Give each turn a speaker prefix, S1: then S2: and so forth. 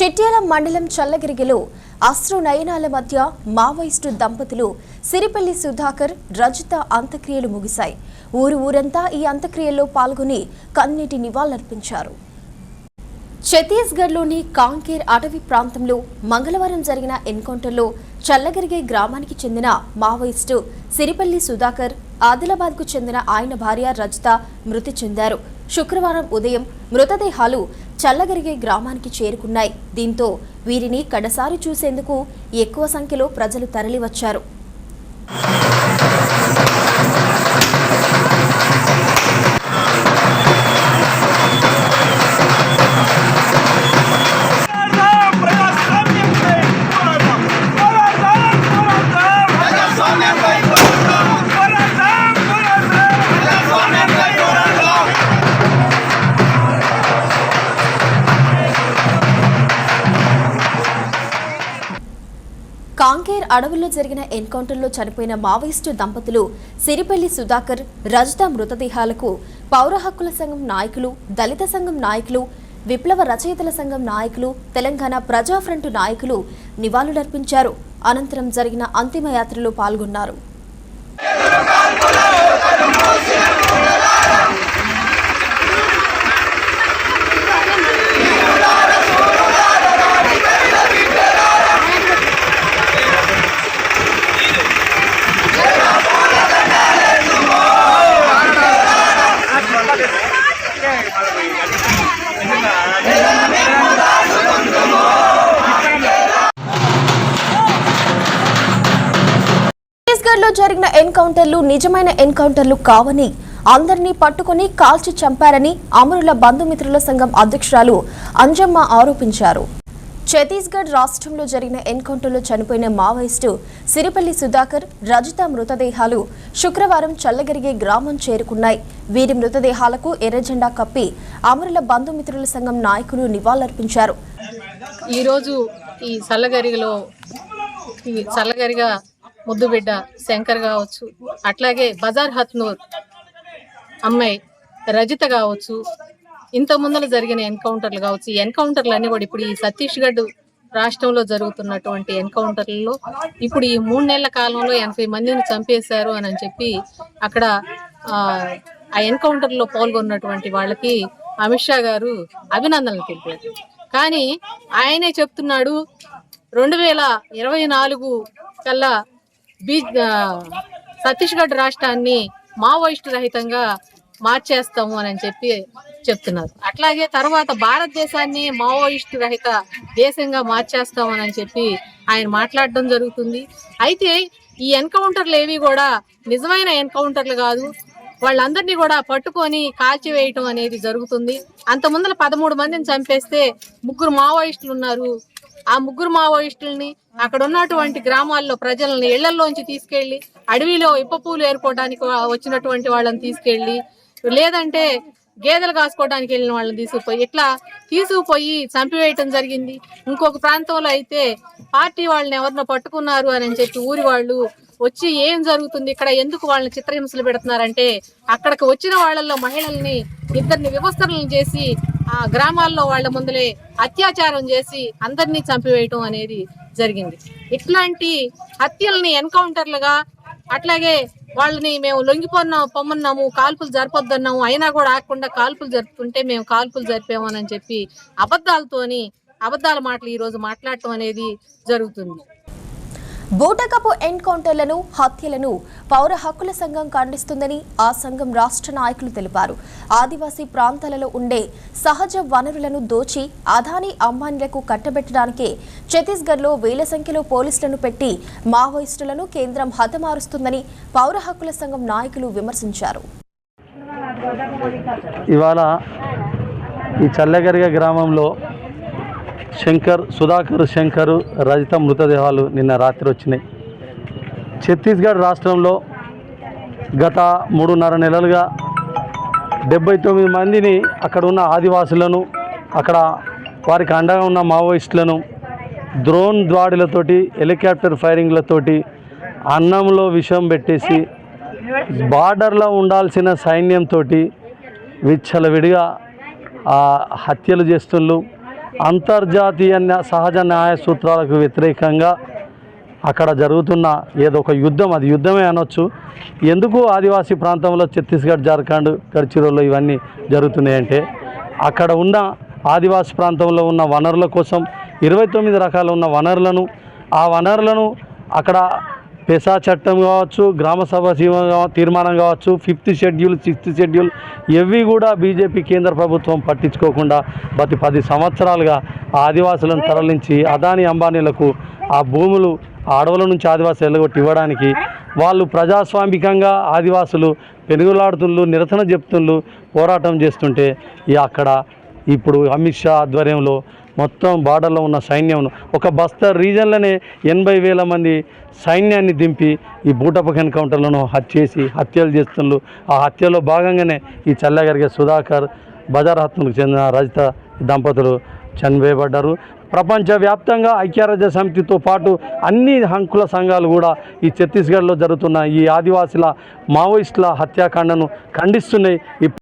S1: చిట్యాల మండలం చల్లగిరిగిలో అశ్రు నయనాల మధ్య మావోయిస్టు దంపతులు సిరిపల్లి సుధాకర్ రజిత అంత్యక్రియలు ముగిశాయి. ఊరు ఊరంతా ఈ అంత్యక్రియల్లో పాల్గొని కన్నీటి నివాళులర్పించారు. ఛత్తీస్గఢ్లోని కాంకేర్ అటవీ ప్రాంతంలో మంగళవారం జరిగిన ఎన్కౌంటర్లో చల్లగిరిగే గ్రామానికి చెందిన మావోయిస్టు సిరిపల్లి సుధాకర్ ఆదిలాబాద్కు చెందిన ఆయన భార్య రజిత మృతి చెందారు. శుక్రవారం ఉదయం మృతదేహాలు చల్లగరిగే గ్రామానికి చేరుకున్నాయి. దీంతో వీరిని కడసారి చూసేందుకు ఎక్కువ సంఖ్యలో ప్రజలు తరలివచ్చారు. అడవుల్లో జరిగిన ఎన్కౌంటర్లో చనిపోయిన మావోయిస్టు దంపతులు సిరిపల్లి సుధాకర్ రజిత మృతదేహాలకు పౌర హక్కుల సంఘం నాయకులు దళిత సంఘం నాయకులు విప్లవ రచయితల సంఘం నాయకులు తెలంగాణ ప్రజా ఫ్రంట్ నాయకులు నివాళులర్పించారు. అనంతరం జరిగిన అంతిమయాత్రలో పాల్గొన్నారు. ఛత్తీస్గఢ్లో జరిగిన ఎన్కౌంటర్లు నిజమైన ఎన్కౌంటర్లు కావని అందరినీ పట్టుకుని కాల్చి చంపారని అమరుల బంధుమిత్రుల సంఘం అధ్యక్షురాలు అంజమ్మ ఆరోపించారు. ఛత్తీస్గఢ్ రాష్ట్రంలో జరిగిన ఎన్కౌంటర్లో చనిపోయిన మావోయిస్టు సిరిపల్లి సుధాకర్ రజిత మృతదేహాలు శుక్రవారం చల్లగిరిగే గ్రామం చేరుకున్నాయి. వీరి మృతదేహాలకు ఎర్రజెండా కప్పి అమరుల బంధుమిత్రుల సంఘం నాయకులు నివాళులర్పించారు.
S2: ఈరోజు ఈ చల్లగరిగలో చల్లగరిగా ముద్దుబిడ్డ శంకర్ కావచ్చు అట్లాగే బజార్ హత్నూర్ అమ్మాయి రజిత కావచ్చు ఇంత ముందర జరిగిన ఎన్కౌంటర్లు కావచ్చు ఈ ఎన్కౌంటర్లు అన్ని కూడా ఇప్పుడు ఈ ఛత్తీస్గఢ్ రాష్ట్రంలో జరుగుతున్నటువంటి ఎన్కౌంటర్లలో ఇప్పుడు ఈ మూడు నెలల కాలంలో ఎనభై మందిని చంపేశారు అని చెప్పి అక్కడ ఆ ఎన్కౌంటర్లో పాల్గొన్నటువంటి వాళ్ళకి అమిత్ షా గారు అభినందనలు తెలిపారు. కానీ ఆయనే చెప్తున్నాడు రెండు వేల ఇరవై నాలుగు కల్లా బీ ఛత్తీస్గఢ్ రాష్ట్రాన్ని మావోయిస్టు రహితంగా మార్చేస్తాము అని చెప్పి చెప్తున్నారు. అట్లాగే తర్వాత భారతదేశాన్ని మావోయిస్టు రహిత దేశంగా మార్చేస్తామని అని చెప్పి ఆయన మాట్లాడడం జరుగుతుంది. అయితే ఈ ఎన్కౌంటర్లు ఏవి కూడా నిజమైన ఎన్కౌంటర్లు కాదు. వాళ్ళందరినీ కూడా పట్టుకొని కాల్చివేయటం అనేది జరుగుతుంది. అంత ముందర పదమూడు మందిని చంపేస్తే ముగ్గురు మావోయిస్టులు ఉన్నారు. ఆ ముగ్గురు మావోయిస్టుల్ని అక్కడ ఉన్నటువంటి గ్రామాల్లో ప్రజలను ఇళ్ళలోంచి తీసుకెళ్ళి అడవిలో ఇప్ప పూలు ఏరుకోవడానికి వచ్చినటువంటి వాళ్ళని తీసుకెళ్ళి లేదంటే గేదెలు కాసుకోవడానికి వెళ్ళిన వాళ్ళని తీసుకుపోయి ఇట్లా తీసుకుపోయి చంపివేయటం జరిగింది. ఇంకొక ప్రాంతంలో అయితే పార్టీ వాళ్ళని ఎవరినో పట్టుకున్నారు అని చెప్పి ఊరి వాళ్ళు వచ్చి ఏం జరుగుతుంది ఇక్కడ ఎందుకు వాళ్ళని చిత్రహింసలు పెడుతున్నారంటే అక్కడికి వచ్చిన వాళ్ళల్లో మహిళల్ని ఇద్దరిని వివస్త్రలను చేసి ఆ గ్రామాల్లో వాళ్ళ ముందలే అత్యాచారం చేసి అందరినీ చంపివేయటం అనేది జరిగింది. ఇట్లాంటి హత్యల్ని ఎన్కౌంటర్లుగా అట్లాగే వాళ్ళని మేము లొంగిపోన్నాము పొమ్మన్నాము కాల్పులు జరపొద్దన్నాము అయినా కూడా ఆగకుండా కాల్పులు జరుపుతుంటే మేము కాల్పులు జరిపామని చెప్పి అబద్ధాలతోని అబద్ధాల మాటలు ఈరోజు మాట్లాడటం అనేది జరుగుతుంది.
S1: బూటకపు ఎన్కౌంటర్లను హత్యలను పౌర హక్కుల సంఘం ఖండిస్తుందని ఆ సంఘం రాష్ట్ర నాయకులు తెలిపారు. ఆదివాసీ ప్రాంతాలలో ఉండే సహజ వనరులను దోచి అదానీ అంబానీలకు కట్టబెట్టడానికే ఛత్తీస్గఢ్లో వేల సంఖ్యలో పోలీసులను పెట్టి మావోయిస్టులను కేంద్రం హతమారుస్తుందని పౌర హక్కుల సంఘం నాయకులు విమర్శించారు.
S3: ఇవాళ ఈ చల్లగరిగ గ్రామంలో శంకర్ సుధాకర్ శంకర్ రజిత మృతదేహాలు నిన్న రాత్రి వచ్చినాయి. ఛత్తీస్గఢ్ రాష్ట్రంలో గత మూడున్నర నెలలుగా డెబ్బై తొమ్మిది మందిని అక్కడ ఉన్న ఆదివాసులను అక్కడ వారికి అండగా ఉన్న మావోయిస్టులను డ్రోన్ దాడులతోటి హెలికాప్టర్ ఫైరింగ్లతోటి అన్నంలో విషం పెట్టేసి బార్డర్లో ఉండాల్సిన సైన్యంతో విచ్చలవిడిగా హత్యలు చేస్తుళ్ళు అంతర్జాతీయ సహజ న్యాయ సూత్రాలకు వ్యతిరేకంగా అక్కడ జరుగుతున్న ఏదో ఒక యుద్ధం అది యుద్ధమే అనొచ్చు. ఎందుకు ఆదివాసీ ప్రాంతంలో ఛత్తీస్గఢ్ జార్ఖండ్ గడ్చిరోలు ఇవన్నీ జరుగుతున్నాయంటే అక్కడ ఉన్న ఆదివాసీ ప్రాంతంలో ఉన్న వనరుల కోసం ఇరవై తొమ్మిది రకాల ఉన్న వనరులను ఆ వనరులను అక్కడ పెసా చట్టం కావచ్చు గ్రామ సభ తీర్మానం కావచ్చు ఫిఫ్త్ షెడ్యూల్ సిక్స్త్ షెడ్యూల్ ఇవి కూడా బీజేపీ కేంద్ర ప్రభుత్వం పట్టించుకోకుండా ప్రతి పది సంవత్సరాలుగా ఆదివాసులను తరలించి అదాని అంబానీలకు ఆ భూములు అడవుల నుంచి ఆదివాసులు వెళ్ళగొట్టి ఇవ్వడానికి వాళ్ళు ప్రజాస్వామికంగా ఆదివాసులు పెనుగులాడుతుండ్రు నిరసన చెప్తుండ్రు పోరాటం చేస్తుంటే అక్కడ ఇప్పుడు అమిత్ షా ఆధ్వర్యంలో మొత్తం బార్డర్లో ఉన్న సైన్యం ఒక బస్తర్ రీజన్లోనే ఎనభై వేల మంది సైన్యాన్ని దింపి ఈ బూటపక ఎన్కౌంటర్లను హత్య చేసి హత్యలు చేస్తున్నారు ఆ హత్యలో భాగంగానే ఈ చల్లగరిగే సుధాకర్ బజార్ హత్యలకు చెందిన రజిత దంపతులు చనివేయబడ్డారు. ప్రపంచవ్యాప్తంగా ఐక్యరాజ్య సమితితో పాటు అన్ని హంకుల సంఘాలు కూడా ఈ ఛత్తీస్గఢ్లో జరుగుతున్న ఈ ఆదివాసుల మావోయిస్టుల హత్యాకాండను ఖండిస్తున్నాయి.